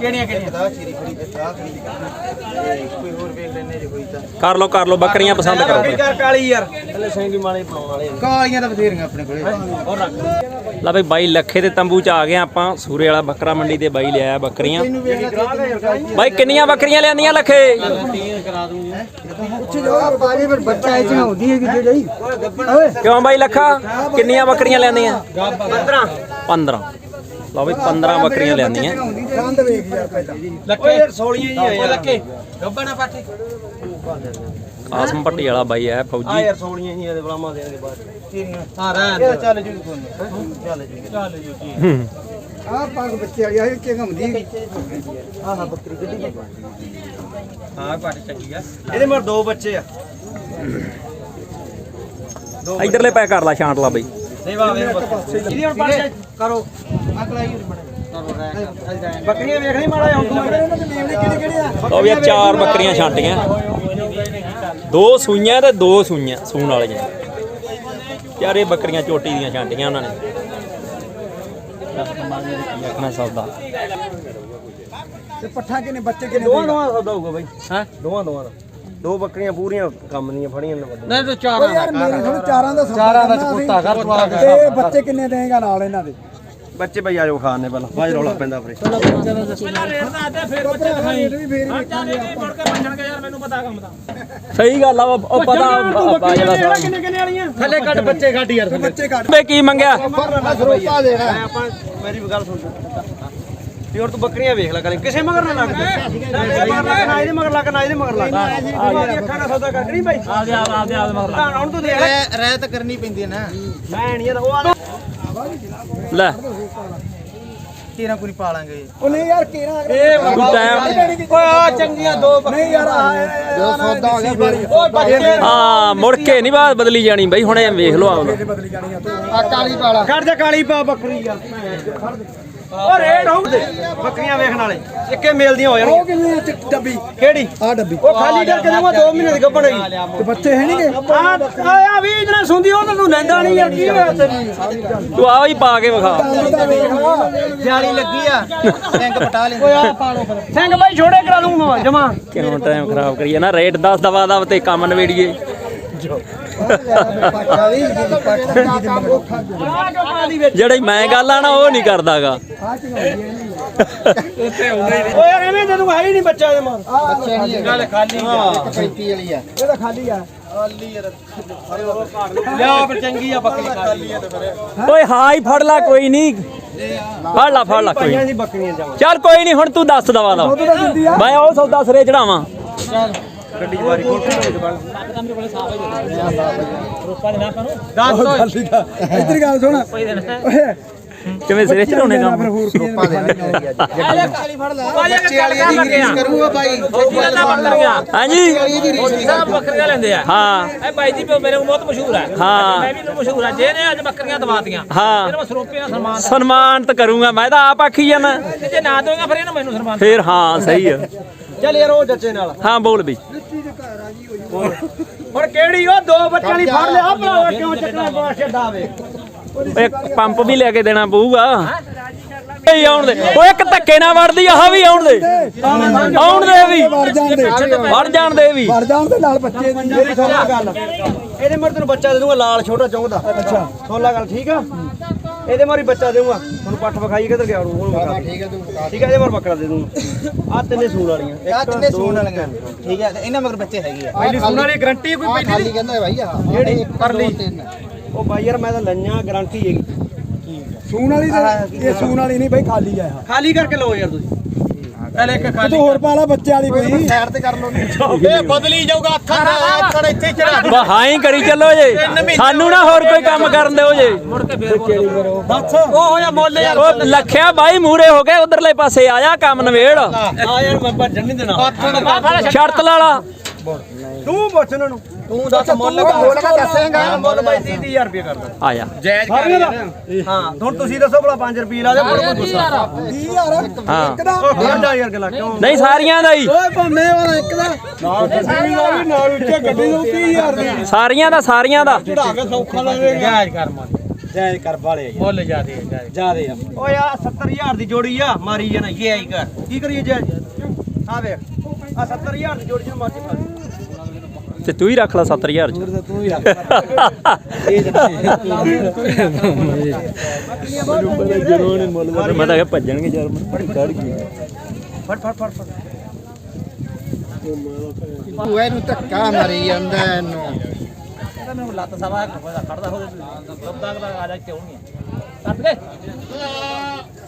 ਕਿਹੜੀਆਂ ਕਿਹੜੀਆਂ? ਦਾ ਚੀਰੀ ਖੜੀ ਤੇ ਸਾਹ ਖੜੀ ਤੇ ਕੋਈ ਹੋਰ ਵੇਖ ਲੈਣੇ ਜੇ ਕੋਈ ਤਾਂ। ਕਰ ਲਓ ਕਰ ਲਓ ਬੱਕਰੀਆਂ ਪਸੰਦ ਕਰੋ। ਬਈ। ਕਰ ਕਾਲੀ ਯਾਰ। ਥੱਲੇ ਸੈਂਗੀ ਮਾਲੇ ਬਣਾਉਣ ਵਾਲੇ ਕਾਲੀਆਂ ਤਾਂ ਬਥੇਰੀਆਂ ਆਪਣੇ ਕੋਲੇ। ਹੋਰ ਰੱਖ ਲੈ ਬਈ ਬਾਈ ਲੱਖੇ ਦੇ ਤੰਬੂ ਚ ਆ ਗਏ ਆਪਾਂ। ਸੂਰੇ ਵਾਲਾ ਬੱਕਰਾ ਮੰਡੀ ਤੇ ਬਾਈ ਲਿਆਇਆ ਬੱਕਰੀਆਂ। ਬਾਈ ਕਿੰਨੀਆਂ ਬੱਕਰੀਆਂ ਲਿਆਂਦੀਆਂ ਲੱਖੇ? ਉੱਚੀ ਜੋ ਪਾਣੀ ਪਰ ਬੱਚਾ ਇਹ ਚੜਾਉਂਦੀ ਹੈ ਕਿ ਜਿਹੜੀ। ਓਏ ਕਿਉਂ ਬਾਈ ਲੱਖਾ? ਕਿੰਨੀਆਂ ਬੱਕਰੀਆਂ ਲਿਆਂਦੀਆਂ? 15 15 ਲਓ ਬਈ 15 ਬੱਕਰੀਆਂ ਲਿਆਂਦੀਆਂ ਕੰਦ ਵੇਖ ਯਾਰ ਪਹਿਲਾਂ ਲੱਕੇ ਸੋਲੀਆਂ ਜੀ ਆ ਲੱਕੇ ਗੱਬਣਾ ਪਾਠੇ। ਆਸਮ ਪੱਟੀ ਵਾਲਾ ਬਾਈ ਹੈ ਆ ਫੌਜੀ ਯਾਰ ਸੋਲੀਆਂ ਜੀ ਇਹਦੇ ਬਲਾਮਾ ਦੇਣਗੇ ਬਾਅਦ ਹਾਂ ਰਹਿਣ ਚੱਲ ਜੂ ਚੱਲ ਜੂ ਚੱਲ ਜੂ। ਜੀ ਹੂੰ। ਆ ਪੱਗ ਬੱਚੇ ਵਾਲੀ ਆ ਇਹ ਕਿ ਘੁੰਮਦੀ ਆ ਹਾਂ ਬੱਕਰੀ ਗੱਡੀ ਹਾਂ। ਪਾਠ ਚੰਗੀ ਆ। ਇਹਦੇ ਮਰ ਦੋ ਬੱਚੇ ਆ। ਇਧਰਲੇ ਪੈ ਕਰ ਲਾ ਛਾਂਟ ਲਾ ਬਈ। ਨਹੀਂ ਵਾ ਵੇ ਇਹਦੀ ਹੁਣ ਪਾਠ ਕਰੋ। ਅਗਲਾ ਹੀ ਬੱਕਰੀਆਂ ਵੇਖ ਲਈ ਮਾੜਾ ਹੁਣ ਤੂੰ। ਕਿਹੜੇ ਕਿਹੜੇ ਆ ਲਓ ਵੀ ਆਹ ਚਾਰ ਬੱਕਰੀਆਂ ਛਾਂਟੀਆਂ। ਦੋ ਸੂਈਆਂ ਤੇ ਦੋ ਸੂਈਆਂ ਸੂਣ ਵਾਲੀਆਂ। ਯਾਰ ਇਹ ਬੱਕਰੀਆਂ ਚੋਟੀ ਦੀਆਂ ਛਾਂਟੀਆਂ ਉਹਨਾਂ ਨੇ। ਮੈਂ ਸੌਦਾ। ਤੇ ਪੱਠਾ ਕਿਨੇ ਬੱਚੇ ਕਿਨੇ ਦੋਵਾਂ ਦੋਵਾਂ ਦਾ ਸੌਦਾ ਹੋਊਗਾ ਬਾਈ। ਹਾਂ? ਦੋਵਾਂ ਦੋਵਾਂ ਦਾ। ਦੋ ਬੱਕਰੀਆਂ ਪੂਰੀਆਂ ਕੰਮ ਦੀਆਂ ਫੜੀਆਂ ਨੇ ਨਹੀਂ ਤੇ ਚਾਰਾਂ ਯਾਰ ਮੇਰੇ ਥੋੜੇ ਚਾਰਾਂ ਦਾ ਸੌਦਾ ਚਾਰਾਂ ਦਾ ਕਰਨਾ ਕੁੱਤਾ ਕਰ ਤੂੰ ਆ ਕੇ ਤੇ ਬੱਚੇ ਕਿੰਨੇ ਦੇਗਾ ਨਾਲ ਇਹਨਾਂ ਦੇ? ਬੱਚੇ ਬਈ ਆਜੋ ਖਾਣ ਨੇ ਪਹਿਲਾਂ ਬਾਜ ਰੌਲਾ ਪੈਂਦਾ ਫਰੇ ਰੇਟ ਵੀ ਫੇਰ ਵੇਖਾਂਗੇ ਸਹੀ ਗੱਲ ਆ ਉਹ ਉਹ ਪਤਾ ਆ ਜਿਹੜਾ ਸਾਰਾ- ਕਿੰਨੇ ਕਿੰਨੇ ਵਾਲੀਆਂ? ਥੱਲੇ ਕੱਢ ਬੱਚੇ ਕੱਢ ਯਾਰ ਬੱਚੇ ਕੱਢ। ਬੇ ਕੀ ਮੰਗਿਆ? ਮੈਂ ਆਪਾਂ ਮੇਰੀ ਵੀ ਗੱਲ ਸੁਣ। ਹੋਰ ਤੂੰ ਬੱਕਰੀਆਂ ਵੇਖ ਲੈ ਕਰੇ ਕਿਸੇ ਮਗਰ ਨਾ ਲੱਗ ਨਾ ਇਹਦੇ ਮਗਰ ਲੱਗ ਨਾ ਇਹਦੇ ਮਗਰ ਲੱਗ ਆ ਅੱਖਾਂ ਦਾ ਸੌਦਾ ਕੱਢ ਨਹੀਂ ਭਾਈ। ਆ ਗਿਆ ਆ ਗਿਆ ਮਗਰ ਲੱਗ। ਹੁਣ ਤੂੰ ਦੇਖ ਲੈ। ਰਹਿ ਤਾਂ ਕਰਨੀ ਪੈਂਦੀ ਹੈ ਨਾ। ਮੈਂ ਨਹੀਂ ਉਹ ਆ ਲੈ। ਤੇਰਾ ਕੋਈ ਪਾ ਲਾਂਗੇ। ਉਹ ਨਹੀਂ ਯਾਰ ਕਿਹੜਾ ਤੂੰ ਟਾਈਮ ਓਏ ਆ ਚੰਗੀਆਂ ਦੋ ਨਹੀਂ ਯਾਰ ਜੋ ਸੌਦਾ ਹੋ ਗਿਆ ਹਾਂ ਮੁੜ ਕੇ ਨਹੀਂ ਬਾਤ ਬਦਲੀ ਜਾਣੀ ਬਈ ਹੁਣ ਇਹ ਵੇਖ ਲਓ ਆਪ ਬਦਲੀ ਜਾਣੀ ਆ ਤੂੰ। ਆ ਕਾਲੀ ਪਾਲਾ ਖੜ ਜਾ ਕਾਲੀ ਪਾ ਬੱਕਰੀ ਯਾਰ ਓ ਰੇਟ ਹੋਊ ਤੇ। ਬੱਕਰੀਆਂ ਵੇਖਣ ਵਾਲੇ। ਇੱਕੇ ਮੇਲ ਦੀਆਂ ਹੋ ਉਹ ਜਾਣਗੀਆਂ ਕਿੰਨੀ ਆ ਚ- ਡੱਬੀ? ਕਿਹੜੀ? ਆ ਡੱਬੀ। ਉਹ ਖਾਲੀ ਕਰਕੇ ਦੂੰਗਾ 2 ਮਹੀਨੇ ਦੀ ਗੱਭਣ ਹੈਗੀ ਤੇ ਬੱਚੇ ਹੈ ਨਹੀਂਗੇ? ਆ ਆ ਵੀ ਜਣਾ ਸੁੰਦੀ ਉਹ ਤਾਂ ਤੂੰ ਲੈਂਦਾ ਨਹੀਂ ਯਾਰ ਕੀ ਹੋਇਆ ਤੈਨੂੰ? ਤੂੰ ਆ ਹੀ ਪਾ ਕੇ ਵਿਖਾ। ਜਾਲੀ ਲੱਗੀ ਆ। ਟੈਂਕ ਪਟਾ ਲੈ ਓਏ ਆ ਪਾ ਲੋ ਫਿਰ। ਸਿੰਘ ਭਾਈ ਛੋੜੇ ਕਰਾ ਦੂੰਗਾ ਜਮਾ। ਕਿਉਂ ਟਾਈਮ ਖਰਾਬ ਕਰੀਏ ਨਾ ਰੇਟ 10 ਦਵਾ ਦਵ ਤੇ ਕੰਮ ਨਵੇੜੀਏ ਜਿਹੜੀ ਮੈਂ ਗੱਲ ਆ ਨਾ ਉਹ ਨਹੀਂ ਕਰਦਾਗਾ। ਆ ਚੰਗੀ ਓਏ ਯਾਰ ਐਵੇਂ ਤੈਨੂੰ ਹੈ ਹੀ ਨਹੀਂ ਬੱਚਾ ਦੇ ਮਾਰ। ਬੱਚੇ ਨਹੀਂ ਗੱਲ ਖਾਲੀ ਆ। 35 ਵਾਲੀ ਆ। ਇਹ ਤਾਂ ਖਾਲੀ ਆ। ਲਿਆ ਫਿਰ ਚੰਗੀ ਆ ਬੱਕਰੀ ਖਾਲੀ ਆ ਤੇ ਫਿਰ ਓਏ ਹਾਂ ਹੀ ਫੜ ਲਾ ਕੋਈ ਨਹੀਂ। ਫੜ ਲਾ ਫੜ ਲਾ ਕੋਈ ਚੱਲ ਕੋਈ ਨਹੀਂ ਹੁਣ ਤੂੰ ਦੱਸ ਦਵਾ ਦਾ ਮੈਂ ਉਹ ਸੌਦਾ ਸਿਰੇ ਚੜਾਵਾਂ। ਗੱਡੀ ਦੀ ਵਾਰੀ ਖੋਲ ਕੇ। ਬਣ ਉਹ ਖਾਲੀ ਦਾ ਇੱਧਰ ਗੱਲ ਸੁਣ। ਓਏ। ਕਿਵੇਂ ਸਿਰੇ ਚੜਾਉਣੇ ਫਿਰ ਕੰਮ? ਹੋਰ ਰੋਪਾ ਦੇਣਾ ਬੱਚੇ ਵਾਲੀ ਦੀ ਰੀਸ ਕਰੂਗਾ ਭਾਈ ਹਾਂਜੀ। ਸਭ ਬੱਕਰੀਆਂ ਲੈਂਦੇ ਆ। ਹਾਂ। ਇਹ ਬਾਈ ਜੀ ਮੇਰੇ ਕੋਲ ਬਹੁਤ ਮਸ਼ਹੂਰ ਹੈ। ਹਾਂ। ਮੈਂ ਵੀ ਮਸ਼ਹੂਰ ਆ। ਜੇ ਨੇ ਅੱਜ ਬੱਕਰੀਆਂ ਦਵਾਤੀਆਂ ਹਾਂ। ਫਿਰ ਮੈਂ ਸਰੋਪੇ ਨਾਲ ਸਨਮਾਨ ਸਨਮਾਨਤ ਕਰੂੰਗਾ। ਮੈਂ ਤਾਂ ਆਪ ਆਖੀ ਜਾਣਾ ਤੇ ਜੇ ਨਾ ਦੋਗਾ ਫਿਰ ਇਹਨੂੰ ਮੈਨੂੰ ਸਨਮਾਨ ਫੇਰ ਹਾਂ ਸਹੀ ਆ। ਚੱਲ ਯਾਰ ਉਹ ਜੱਜੇ ਨਾਲ। ਹਾਂ ਬੋਲ ਵੀ ਹੁਣ ਕਿਹੜੀ ਉਹ ਦੋ ਬੱਚਿਆਂ ਦੀ ਫੜ ਲਿਆ ਭਰਾਵਾ ਕਿਉਂ ਚੱਕਣਾ ਬਾਹਰ ਛੱਡਾਵੇ ਓਏ ਪੰਪ ਵੀ ਲੈ ਕੇ ਦੇਣਾ ਪਊਗਾ। ਏ ਆਉਣ ਦੇ। ਓਏ ਇੱਕ ਧੱਕੇ ਨਾਲ ਵੜਦੀ ਆਹ ਵੀ ਆਉਣ ਦੇ। ਆਉਣ ਦੇ ਵੀ। ਵੜ ਜਾਣ ਦੇ ਵੜ ਜਾਣ ਦੇ ਵੀ। ਵੜ ਜਾਣ ਦੇ ਨਾਲ ਬੱਚੇ ਦੀ। ਮੇਰੀ ਸੁਣ ਲੈ ਗੱਲ। ਇਹਦੇ ਮਰ ਤੈਨੂੰ ਬੱਚਾ ਦੇ ਦੂੰਗਾ ਲਾਲ ਛੋਟਾ ਚੌਂਕਦਾ। ਅੱਛਾ। ਸੁਣ ਗੱਲ ਠੀਕ ਆ? ਇਹਦੇ ਮਾਰੀ ਬੱਚਾ ਦੇਊਂਗਾ। ਤੁਹਾਨੂੰ ਪੱਠ ਵਿਖਾਈ ਕਿੱਧਰ ਗਿਆ ਉਹਨੂੰ ਠੀਕ ਹੈ ਤੂੰ ਠੀਕ ਆ ਇਹਦੇ ਮਾਰ ਬੱਕਰਾ ਦੇ ਦੂੰਗਾ ਆ ਤਿੰਨੇ ਸੂਣ ਵਾਲੀਆਂ। ਆ ਤਿੰਨੇ ਸੂਣ ਵਾਲੀਆਂ। ਠੀਕ ਹੈ ਤੇ ਇਹਨਾਂ ਮਗਰ ਬੱਚੇ ਹੈਗੇ ਆ। ਪਹਿਲੀ ਸੂਣ ਵਾਲੀ ਗਰੰਟੀ ਕੋਈ ਪਹਿਲੀ ਖਾਲੀ ਕਹਿੰਦਾ ਭਾਈ ਆ ਕਿਹੜੀ ਪਰਲੀ। ਉਹ ਬਾਈ ਯਾਰ ਮੈਂ ਤਾਂ ਲਈਆਂ ਗਰੰਟੀ ਹੈਗੀ। ਸੂਣ ਵਾਲੀ ਤੇ ਇਹ ਸੂਣ ਵਾਲੀ ਨਹੀਂ ਭਾਈ ਖਾਲੀ ਆ ਇਹ। ਖਾਲੀ ਕਰਕੇ ਲਓ ਯਾਰ ਤੁਸੀਂ। ਪਹਿਲੇ ਇੱਕ ਤੂੰ ਹੋਰ ਪਾ ਲਾ ਬੱਚੇ ਵਾਲੀ ਕੋਈ। ਸਾਈਡ ਤੇ ਕਰ ਲਓ ਇਹ ਬਦਲੀ ਜਾਊਗਾ ਅੱਖਾਂ ਦਾ ਅੱਖਾਂ ਇੱਥੇ ਚੜਾ ਬਾ ਹਾਂ ਹੀ ਕਰੀ ਚੱਲੋ ਜੇ। ਸਾਨੂੰ ਨਾ ਹੋਰ ਕੋਈ ਕੰਮ ਕਰਨ ਦਿਓ ਜੇ। ਮੁੜ ਕੇ ਫੇਰ ਬੋਲੋ। ਦੱਸ ਉਹ ਹੋਇਆ ਮੁੱਲ ਯਾਰ। ਉਹ ਲੱਖਿਆ ਬਾਈ ਮੂਰੇ ਹੋ ਗਏ ਉਧਰਲੇ ਪਾਸੇ ਆਇਆ ਕੰਮ ਨਵੇੜ। ਆ ਯਾਰ ਮੈਂ ਭੱਜਣ ਨਹੀਂ ਦੇਣਾ। ਸ਼ਰਤ ਲਾਲਾ ਤੂੰ ਪੁੱਛ ਉਹਨਾਂ ਨੂੰ। ਤੂੰ ਦੱਸ ਮੁੱਲ ਮੁੱਲ ਕਾ ਦੱਸੇਂਗਾ? ਮੁੱਲ ਬਾਈ 30000 ਰੁਪਏ ਕਰਦਾ। ਆਇਆ ਜਾਇਜ਼ ਕਰ ਹਾਂ ਹੁਣ ਤੁਸੀਂ ਦੱਸੋ ਭਲਾ 5 ਰੁਪਏ ਲਾ ਦੇ ਮੁੜ ਕੋਈ ਗੁੱਸਾ। 20000 ਹਾਂ ਇੱਕ ਦਾ ਉਹ ਖੜ ਜਾ ਯਾਰ ਗੱਲਾਂ ਕਿਉਂ? ਨਹੀਂ ਸਾਰੀਆਂ ਦਾ ਹੀ। ਓਏ ਭੰਮੇ ਵਾਲਾ ਇੱਕ ਦਾ ਨਾਲ ਨਾਲ ਨਾਲ ਉੱਚੇ ਗੱਡੀ ਨੂੰ 30000 ਦੀ। ਸਾਰੀਆਂ ਦਾ ਸਾਰੀਆਂ ਦਾ। ਚੜਾ ਕੇ ਸੌਖਾ ਲਾ ਦੇ ਜਾਇਜ਼ ਕਰ ਮਾਰ। ਜੈ ਕਰ ਵਾਲੇ ਮੁੱਲ ਜਾਦੇ ਜਾਦੇ ਆ। ਓਏ ਆ 70000 ਦੀ ਜੋੜੀ ਆ ਮਾਰੀ ਜਾਣਾ ਇਹ ਆਈ ਕਰ। ਕੀ ਕਰੀਏ ਜੈ? ਆ ਵੇਖ ਆ 70000 ਦੀ ਜੋੜੀ ਜਿਹਨੂੰ ਮਰਜ਼ੀ ਪਾ ਦੇ। ਤੇ ਤੂੰ ਹੀ ਰੱਖ ਲੈ 7000 ਚ। ਤੂੰ ਵੀ ਰੱਖ ਇਹ ਮੈਂ ਤਾਂ ਕਿਹਾ ਭੱਜਣਗੇ ਯਾਰ ਮੈਂ ਕੱਢ ਗਈ। ਫੜ ਫੜ ਫੜ ਫੜ। ਤੂੰ ਇਹਨੂੰ ਧੱਕਾ ਮਾਰੀ ਜਾਂਦਾ ਇਹਨੂੰ। ਤੈਨੂੰ ਲੱਤ ਸਵਾ ਖੜਦਾ ਹੋ ਲੱਤਾਂ ਦਾ ਆ ਜਾ ਕਿਉਂ ਨਹੀਂ ਕੱਟ ਦੇ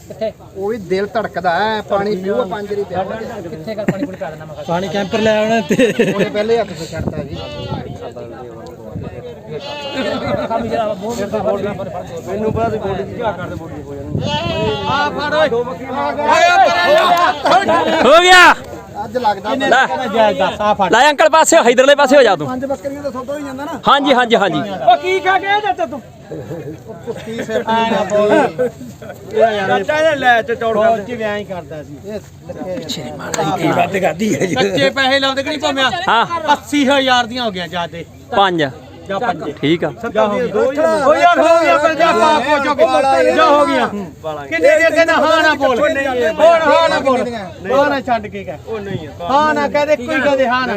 ਕਿੱਥੇ ਉਹ ਵੀ ਦਿਲ ਧੜਕਦਾ ਹੈ ਪਾਣੀ ਪੀਓ ਪੰਜ ਰੀ ਪਿਆ ਕਿੱਥੇ ਕਰ ਪਾਣੀ ਪੂਣੀ ਪਾ ਦੇਣਾ ਮੈਂ। ਪਾਣੀ ਕੈਂਪਰ ਲੈ ਆਉਣਾ ਤੇ ਉਹਨੇ ਪਹਿਲੇ ਹੱਥ ਤੇ ਛੱਡਤਾ ਜੀ। ਕੰਮ ਜਿਹੜਾ ਮੂੰਹ ਤੇ ਬੋਲ ਨਾ ਪਰ ਫੜ ਦੇ ਮੈਨੂੰ ਪਤਾ ਤੇ ਬੋਡੀ ਦੀ ਝਾਕ ਕਰਦੇ ਬੋਡੀ ਹੋ ਜਾਣੀ ਆ ਫੜ ਓਏ। ਦੋ ਬੱਕਰੀਆਂ ਹੋ ਗਿਆ। ਅੱਜ ਲੱਗਦਾ ਲੈ ਜਾਇਜ਼ ਦੱਸ ਆ ਫੜ। ਲੈ ਅੰਕਲ ਪਾਸੇ ਹੋ, ਇਧਰਲੇ ਪਾਸੇ ਹੋ ਜਾ ਤੂੰ। ਪੰਜ ਬੱਕਰੀਆਂ ਦਾ ਸੌਦਾ ਹੀ ਜਾਂਦਾ ਨਾ। ਹਾਂਜੀ ਹਾਂਜੀ ਹਾਂਜੀ। ਓ ਕੀ ਕਹ ਗਿਆ ਚਾਚਾ ਤੂੰ? ਕੀ ਸਿਰ ਤੇ ਨਾ ਬੋਲ। ਚਾਚਾ ਇਹਦੇ ਲੈ ਚ ਚੌੜ ਕਰ ਦੇ ਵਿਆਹ ਹੀ ਕਰਦਾ ਸੀ। ਇਹ ਕੱਚੇ ਪੈਸੇ ਲਾਉਂਦੇ ਕਿ ਨਹੀਂ ਭੰਮਿਆ ਹਾਂ। 80000 ਦੀਆਂ ਹੋ ਜਾਦੇ ਪੰਜ। ਜਾਂ ਪੰਜੇ। ਠੀਕ ਆ। ਜਾ ਹੋ ਗਿਆ ਓ ਯਾਰ ਹੋ ਗਿਆ ਪਰ ਜਾ ਪਾ ਕੇ ਜਾ ਹੋ ਗਿਆ ਕਿੰਨੇ ਦੇ ਕਹਿੰਦਾ ਹਾਂ ਨਾ ਬੋਲ। ਹੋਰ ਹਾਂ ਨਾ ਬੋਲ। ਹਾਂ ਨਾ ਛੱਡ ਕੇ ਕਹਿ। ਉਹ ਨਹੀਂ ਹਾਂ ਨਾ ਕਹਦੇ ਕੋਈ ਕਹਦੇ ਹਾਂ ਨਾ।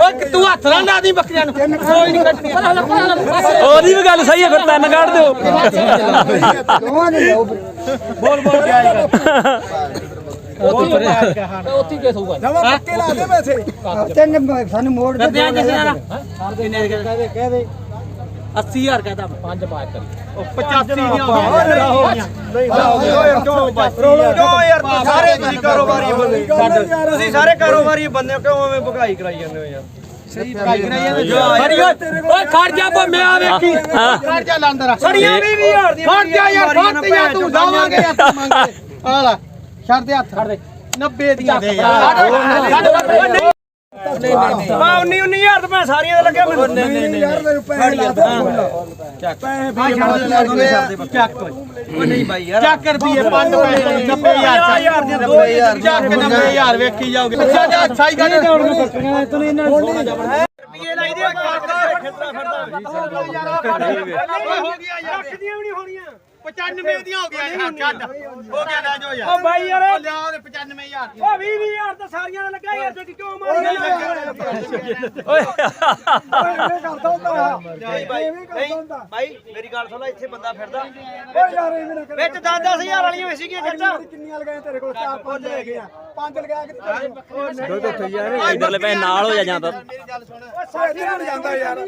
ਓਏ ਤੂੰ ਹੱਥ ਨਾ ਲਾ ਦੀ ਬੱਕਰੀਆਂ ਨੂੰ। ਕੋਈ ਨਹੀਂ ਕੱਟਣੀ ਉਹਦੀ ਵੀ ਗੱਲ ਸਹੀ ਹੈ ਫਿਰ ਤਿੰਨ ਕੱਢ ਦਿਓ। ਦੋਵਾਂ ਨੇ ਜਾਓ ਬੋਲ ਬੋਲ ਜਾਏਗਾ ਉੱਥੇ ਕੇ ਸੂਗਾ ਨਵਾਂ ਪੱਕੇ ਲਾ ਦੇ ਵੈਸੇ। ਤਿੰਨ ਸਾਨੂੰ ਮੋੜ ਦੇ ਕਰਦੇ ਆ ਜਿਸ ਨਾਲ ਕਿੰਨੇ ਦੇ ਕਹਦੇ ਕਹਦੇ 80000 ਕਹਦਾ ਪੰਜ ਪਾਇ ਕਰੀ। 85 ਦੀਆਂ ਹੋ ਹੋ ਓਏ ਕਿਉਂ ਯਾਰ? ਤੁਸੀਂ ਸਾਰੇ ਤੁਸੀਂ ਕਾਰੋਬਾਰੀ ਬੰਦੇ। ਤੁਸੀਂ ਸਾਰੇ ਕਾਰੋਬਾਰੀ ਬੰਦੇ ਹੋ, ਕਿਉਂ ਐਵੇਂ ਭਗਾਈ ਕਰਾਈ ਜਾਂਦੇ ਹੋ ਯਾਰ? ਬੜੀ ਓਏ ਓਏ ਖੜ ਜਾ ਬੋ ਮੈਂ ਆ ਵੇਖੀ। ਹਾਂ। ਖੜ ਜਾ ਲੰਦਰ। ਸੜੀਆਂ 20000 ਦੀਆਂ ਖੜ ਜਾ ਯਾਰ ਖੜ ਜਾ ਤੂੰ ਲਾਵਾਂਗੇ ਹੱਥ ਮੰਗੇ ਆ ਲੈ। ਛੱਡ ਦੇ ਹੱਥ। ਛੱਡ ਦੇ। 90 ਦੀਆਂ ਦੇ ਯਾਰ। ਆ 19 19000 ਤੇ ਮੈਂ ਸਾਰੀਆਂ ਦਾ ਲੱਗਿਆ ਮੈਨੂੰ। ਨਹੀਂ ਨਹੀਂ ਯਾਰ ਮੇਰੇ ਪੈਸੇ ਲਾ ਦੇ ਚੱਕ। ਓਏ ਨਹੀਂ ਬਾਈ ਯਾਰ। ਚੱਕ ਰੁਪਏ 5 ਪੈਸੇ। 90000 ਦੀਆਂ ਦੋ ਹਜ਼ਾਰ ਚੱਕ। 90000 ਵੇਖੀ ਜਾਓਗੇ ਅੱਛਾ ਜਾ ਸਾਈ ਗੱਲ ਰੁਪਏ ਲਾਈ ਦੇ ਖੇਤਰਾ ਫਿਰਦਾ ਹੋ ਗਿਆ ਯਾਰ ਲੱਖ ਦੀਆਂ ਵੀ ਨਹੀਂ ਹੋਣੀਆਂ। 95 ਦੀਆਂ ਹੋ ਗਿਆ ਯਾਰ ਛੱਡ। ਹੋ ਗਿਆ ਲੈ ਜਾਓ ਯਾਰ। ਓ ਬਾਈ ਯਾਰ। ਉਹ ਲਿਆ ਉਹਦੇ 95000 ਓ 20 20000 ਤਾਂ ਸਾਰੀਆਂ ਦਾ ਲੱਗਾ ਯਾਰ ਤੇ ਕਿਉਂ ਮਾਰੀ ਓਏ। ਕਰਦਾ ਹੁੰਦਾ ਨਹੀਂ ਬਾਈ। ਨਹੀਂ ਬਾਈ ਮੇਰੀ ਗੱਲ ਸੁਣ ਲੈ ਇੱਥੇ ਬੰਦਾ ਫਿਰਦਾ। ਓ ਯਾਰ ਐਵੇਂ ਨਾ ਕਰ। ਵਿੱਚ 10 10000 ਵਾਲੀਆਂ ਵੀ ਸੀਗੀਆਂ ਚਾਚਾ ਕਿੰਨੀਆਂ ਲਗਾਏ ਤੇਰੇ ਕੋਲ? ਚਾਰ ਪੰਜ ਲੈ ਗਏ ਆ। ਪੰਜ ਲਗਾ ਕੇ ਦੋ ਦੋ ਯਾਰ ਇਧਰਲੇ ਪੈ ਨਾਲ ਹੋ ਜਾ ਮੇਰੀ ਗੱਲ ਸੁਣ। ਜਾਂਦਾ ਯਾਰ।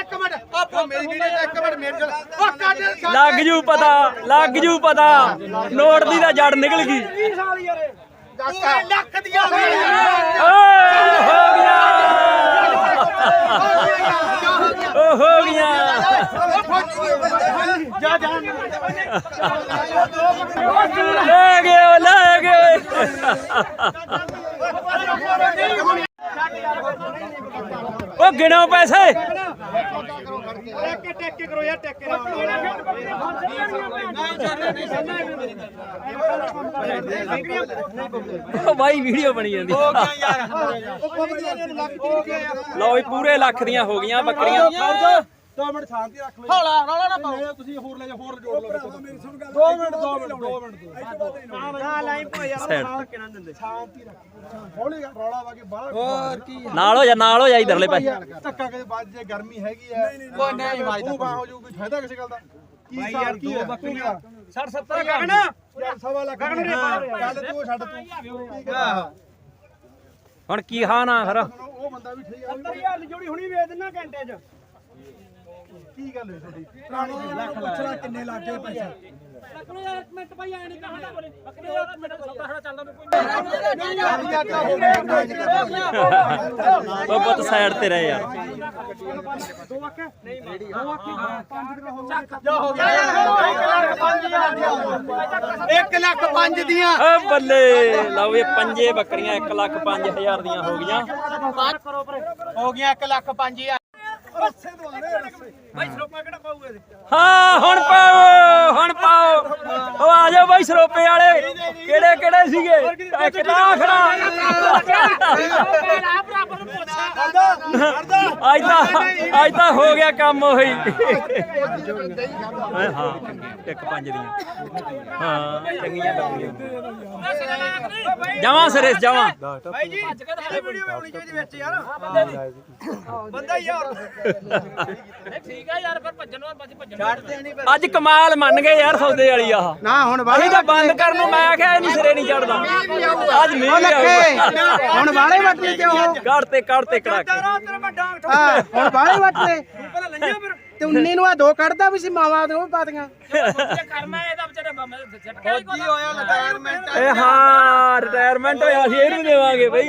ਇੱਕ ਮਿੰਟ ਆਪੋ ਮੇਰੀ ਵੀਡੀਓ ਚ ਇੱਕ ਮਿੰਟ ਮੇਰੇ ਨਾਲ ਉਹ ਕੱਢ ਲੱਗ ਜੂ ਪਤਾ ਲੱਗ ਜੂ ਪਤਾ। ਨੋਟ ਦੀ ਤਾਂ ਜੜ ਨਿਕਲ ਗਈ। 20 ਸਾਲ ਯਾਰ ਇਹ। ਪੂਰੇ ਲੱਖ ਦੀਆਂ ਹੋ ਗਈਆਂ ਹੋ ਜਾ ਜਾ। ਓ ਗਿਣੋ ਪੈਸੇ। ਟੇਕੇ ਟੇਕੇ ਕਰੋ ਯਾਰ ਟੇਕੇ ਓ ਬਾਈ ਵੀਡੀਓ ਬਣੀ ਜਾਂਦੀ। ਲਓ ਪੂਰੇ ਲੱਖ ਦੀਆਂ ਹੋ ਗਈਆਂ ਬੱਕਰੀਆਂ। ਦੋ ਮਿੰਟ ਸ਼ਾਂਤੀ ਰੱਖ ਲਓ ਹੌਲਾ ਰੌਲਾ ਨਾ ਪਾਓ। ਤੁਸੀਂ ਹੋਰ ਲੈ ਜਾ ਹੋਰ ਜੋੜ ਲਓ ਮੇਰੀ ਸੁਣ ਗੱਲ। ਦੋ ਮਿੰਟ ਦੋ ਮਿੰਟ ਦੋ ਮਿੰਟ ਨਾ ਲਾਈ ਪੋ ਯਾਰ Side. ਨਾਲ ਕਿਨਾਂ ਦਿੰਦੇ। ਸ਼ਾਂਤੀ ਰੱਖ। ਹੌਲੀ ਰੌਲਾ ਵਾ ਕੇ ਬਾਹਰ ਹੋਰ ਕੀ ਨਾਲ ਹੋ ਜਾ ਨਾਲ ਹੋ ਜਾ ਇਧਰਲੇ ਪਾਸੇ। ਧੱਕਾ ਕਿਤੇ ਬਾਅਦ ਜੇ ਗਰਮੀ ਹੈਗੀ ਹੈ ਕੋਈ ਨਹੀਂ ਵਾਜਦਾ ਬਾਹ ਹੋ ਜਾਊ ਕੋਈ ਫਾਇਦਾ ਕਿਸੇ ਗੱਲ ਦਾ? ਕੀ ਬਾਈ ਹਿਸਾਬ ਯਾਰ ਕੀ ਦੋ ਹੈ ਬੱਕਰੀਆਂ 60 70 ਗਗਨ ਯਾਰ ਸਵਾ ਲੱਖ ਗਗਨ ਦੀ ਦੇ ਗੱਲ ਤੂੰ ਛੱਡ ਤੂੰ ਹੁਣ ਕੀ ਹਾਂ ਨਾ ਫਿਰ? ਉਹ ਬੰਦਾ ਵੀ ਠੀਕ ਆ। 70000 ਦੀ ਜੋੜੀ ਹੁਣੀ ਵੇਚ ਦਿੰਨਾ ਘੰਟੇ 'ਚ। ਕੀ ਗੱਲ ਹੋਈ ਤੁਹਾਡੀ ਪੁਰਾਣੀ ਲੱਖ ਪੁੱਛਣਾ ਕਿੰਨੇ ਲੱਗ ਗਏ ਪੈਸੇ ਮਿੰਟ ਭਾਈ ਐ ਨਹੀਂ ਕਹਣਾ ਬੋਲੇ ਬੱਕਰੇ ਦਾ ਮਿੰਟ ਸੌਦਾ ਖੜਾ ਚੱਲਦਾ ਕੋਈ ਉਹ ਪੁੱਤ ਸਾਈਡ ਤੇ ਰਹਿ ਯਾਰ ਦੋ ਅੱਖ ਨਹੀਂ ਦੋ ਅੱਖ ਇੱਕ ਲੱਖ ਪੰਜ ਦੀਆਂ ਓ ਬੱਲੇ ਲਓ ਇਹ ਪੰਜੇ ਬੱਕਰੀਆਂ 1 ਲੱਖ 5000 ਦੀਆਂ ਹੋ ਗਈਆਂ ਹੋ ਗਿਆ 1 ਲੱਖ ਪੰਜ ਹਜ਼ਾਰ ਬਾਈ ਸਰੋਪਾ ਕਿਹੜਾ ਪਾਊਗਾ ਇਹਦੇ ਹਾਂ ਹੁਣ ਪਾਓ ਹੁਣ ਪਾਓ। ਉਹ ਆ ਜਾਓ ਬਾਈ ਸਰੋਪੇ ਵਾਲੇ। ਕਿਹੜੇ ਕਿਹੜੇ ਸੀਗੇ? ਇੱਕ ਤਾਂ ਆਖਣਾ। ਅੱਜ ਤਾਂ ਅੱਜ ਤਾਂ ਹੋ ਗਿਆ ਕੰਮ ਉਹੀ। ਹਾਂ ਇੱਕ ਪੰਜ ਦੀਆਂ। ਹਾਂ ਚੰਗੀਆਂ ਬੱਕਰੀਆਂ ਜਾਵਾਂ ਸਰੇ ਜਾਵਾਂ। ਭਾਈ ਜੀ ਇਹ ਵੀਡੀਓ ਬਣਾਉਣੀ ਚਾਹੀਦੀ ਵਿੱਚ ਯਾਰ। ਬੰਦੇ ਦੀ ਬੰਦਾ ਹੀ ਯਾਰ ਅੱਜ ਕਮਾਲ ਮੰਨ ਗਏ ਯਾਰ ਸੌਦੇ ਵਾਲੀ ਆਹ ਨਾ ਹੁਣ ਅਸੀਂ ਤਾਂ ਬੰਦ ਕਰਨ ਨੂੰ ਮੈਂ ਆਖਿਆ ਇਹ ਨਹੀਂ ਸਿਰੇ ਨਹੀਂ ਚੜਦਾ ਅੱਜ ਮੀਂਹ ਵੀ ਆਊਗਾ। ਹੁਣ ਵਾਲੇ ਵੱਟ ਲਈ ਤੇ ਉਹ ਕੱਢ ਤੇ ਕੱਢ ਤੇ ਕੜਾਕੇ ਤੇਰਾ ਤੇਰਾ ਮੈਂ ਡਾਂਗ ਠੋਕ ਹਾਂ ਹੁਣ ਵਾਲੇ ਵੱਟ ਲੈ ਪਹਿਲਾਂ ਲੰਘਿਆ ਫਿਰ। ਤੇ 19 ਨੂੰ ਆ ਦੋ ਕੱਢਦਾ ਵੀ ਸੀ ਮਾਵਾ ਉਹ ਵੀ ਪਾਤੀਆਂ ਫੌਜੀ ਹੋਇਆ ਰਿਟਾਇਰਮੈਂਟ ਇਹ ਹਾਂ ਰਿਟਾਇਰਮੈਂਟ ਹੋਇਆ ਸੀ ਇਹਨੂੰ ਦੇਵਾਂਗੇ ਬਈ।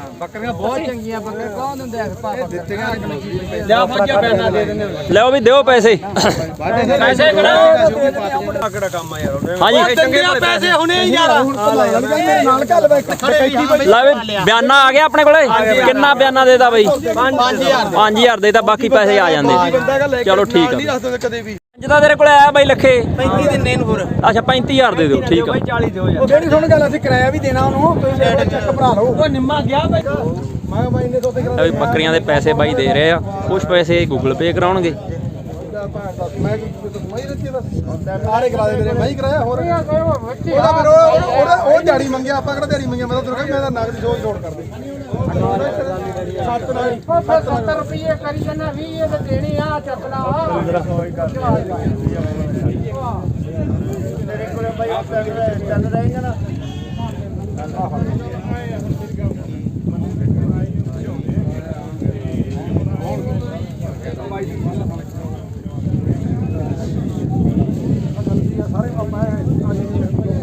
ਲਿਆ ਫੱਜਾ ਪੈਣਾ ਦੇ ਦਿੰਦੇ ਲਿਓ ਵੀ ਦਿਓ ਪੈਸੇ। ਪੈਸੇ ਕਿਹੜਾ ਕਿਹੜਾ ਕੰਮ ਆ ਯਾਰ ਹਾਂਜੀ ਚੰਗੇ ਪੈਸੇ ਹੁਣੇ ਯਾਰ। ਨਾਲ ਵੇ ਲੈ ਵੀ ਬਿਆਨਾ ਆ ਗਿਆ ਆਪਣੇ ਕੋਲੇ? ਕਿੰਨਾ ਬਿਆਨਾ ਦੇਦਾ ਬਈ? 5000 5000 ਦੇਦਾ ਬਾਕੀ ਪੈਸੇ ਆ ਜਾਂਦੇ। ਚਲੋ ਠੀਕ ਆ। ਕਦੇ ਵੀ। ਜਿਹਦਾ ਤੇਰੇ ਕੋਲੇ ਆਇਆ ਬਈ ਲੱਖੇ। 35 ਦਿਨੇ ਨੂੰ ਹੋਰ। ਅੱਛਾ 35000 ਦੇ ਦਿਓ ਠੀਕ ਆ। 40 ਦਿਓ ਯਾਰ। ਉਹ ਜਿਹੜੀ ਸੁਣ ਗੱਲ ਅਸੀਂ ਕਿਰਾਇਆ ਵੀ ਦੇਣਾ ਉਹਨੂੰ ਤੁਸੀਂ ਚੈੱਕ ਭਰਾ ਲਓ। ਉਹ ਨਿੰਮਾ ਗਿਆ ਬਾਈ। ਮੈਂ ਬਾਈ ਨੇ ਤੋਂ ਤੇ ਲੈ ਵੀ ਬੱਕਰੀਆਂ ਦੇ ਪੈਸੇ ਬਾਈ ਦੇ ਰਹੇ ਆ। ਕੁਝ ਪੈਸੇ ਗੂਗਲ ਪੇ ਕਰਾਉਣਗੇ। ਮੈਂ ਮੈਂ ਰੱਤੀ ਦਾ ਸਾਰੇ ਕਰਾ ਦੇ ਮੇਰੇ ਮੈਂ ਹੀ ਕਰਾਇਆ ਹੋਰ। ਉਹਦਾ ਫਿਰ ਉਹ ਉਹ ਦਿਹਾੜੀ ਮੰਗਿਆ ਆਪਾਂ ਕਿਹੜਾ ਦਿਹਾੜੀ ਮੰਗਿਆ? ਮੈਂ ਤਾਂ ਕਿਹਾ ਮੈਂ ਤਾਂ ਨਗਦ ਜੋੜ ਜੋੜ 70 ਰੁਪਏ ਕਰੀ ਜਨਾ 20 ਇਹ ਤੇ ਦੇਣੀ ਆ ਚੱਕ ਲਾ ਸਾਰੇ ਪਾਪਾ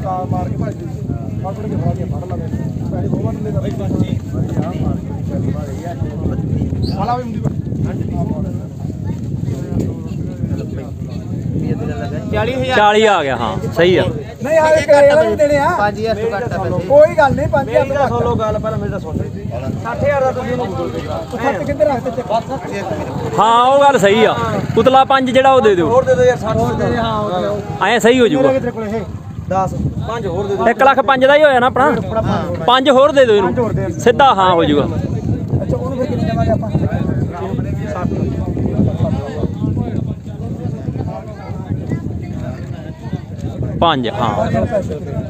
ਕਾਰ ਮਾਰ ਕੇ ਭੱਜ ਗਈ ਫੜ ਕੇ ਫੜਾ ਕੇ ਫੜ ਲਵੇ ਪੈਸੇ ਬਹੁਤ ਦਿੰਦੇ ਦਾ ਸਾਲਾ ਵੀ ਹੁੰਦੀ 40 ਆ ਗਿਆ ਹਾਂ ਸਹੀ ਆ। ਨਹੀਂ ਹਾਲੇ ਕਿਰਾਇਆ ਵੀ ਦੇਣੇ ਆ। 5000 ਤੋਂ ਘੱਟ ਪੈਸੇ ਕੋਈ ਗੱਲ ਨਹੀਂ 5000 ਮੇਰੀ ਤਾਂ ਸੁਣ ਲਓ ਗੱਲ ਪਹਿਲਾਂ ਮੇਰੀ ਤਾਂ ਸੁਣ। 60000 ਦਾ ਤੁਸੀਂ ਉਹਨੂੰ ਸੱਤ ਕਿੱਧਰ ਰੱਖਦੇ ਚੱਕ ਹਾਂ ਉਹ ਗੱਲ ਸਹੀ ਆ। ਉਤਲਾ ਪੰਜ ਜਿਹੜਾ ਉਹ ਦੇ ਦਿਓ। ਹੋਰ ਦੇ ਦਿਓ ਯਾਰ 60 ਦੇ ਦੇ ਹਾਂ ਐ ਸਹੀ ਹੋ ਜਾਊਗਾ 10 ਪੰਜ ਹੋਰ ਦੇ ਦਿਓ। 1 ਲੱਖ ਪੰਜ ਦਾ ਹੀ ਹੋਇਆ ਨਾ ਆਪਣਾ? ਪੰਜ ਹੋਰ ਦੇ ਦਿਓ ਇਹਨੂੰ। ਸਿੱਧਾ ਹਾਂ ਹੋ ਜਾਊਗਾ। ਅੱਛਾ ਉਹਨੂੰ ਫਿਰ ਕਿੰਨੇ ਦੇਵਾਂਗੇ ਆਪਾਂ? ਪੰਜ ਹਾਂ।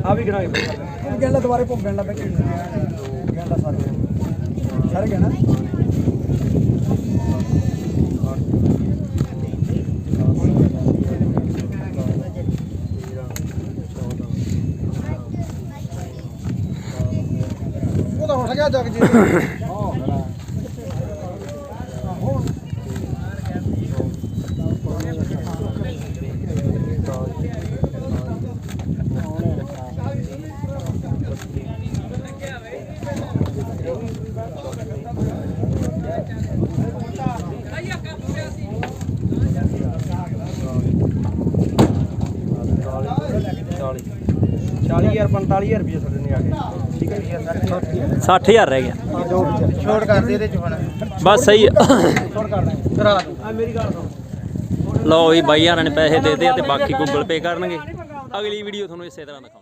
ਆ ਵੀ ਗਿਣਾਂਗੇ ਉਹ ਕਹਿੰਦਾ ਦੁਬਾਰੇ ਭੁੰਗਣ ਲੱਗ ਪਿਆ। ਕਹਿੰਦਾ ਸਾਰੇ ਸਾਰੇ ਕਹਿਣਾ ਗਿਆ ਜਗ ਜੀ। ਚਾਲੀ 40000 45000 ਰੁਪਏ ਛੱਡਣੇ ਨੇ ਆ ਕੇ। 60000 ਰਹਿ ਗਿਆ। ਛੋੜ ਕਰ ਦੇ ਇਹਦੇ ਚ ਹੁਣ। ਬਸ ਸਹੀ ਆ। ਕਰਾ ਦੋ। ਆ ਮੇਰੀ ਗੱਲ ਸੁਣ। ਲਓ ਜੀ ਬਾਈ ਯਾਰਾਂ ਨੇ ਪੈਸੇ ਦੇ ਦੇ ਤੇ ਬਾਕੀ ਗੂਗਲ ਪੇ ਕਰਨਗੇ। ਅਗਲੀ ਵੀਡੀਓ ਤੁਹਾਨੂੰ ਇਸੇ ਤਰ੍ਹਾਂ ਦਿਖਾਉਂਗਾ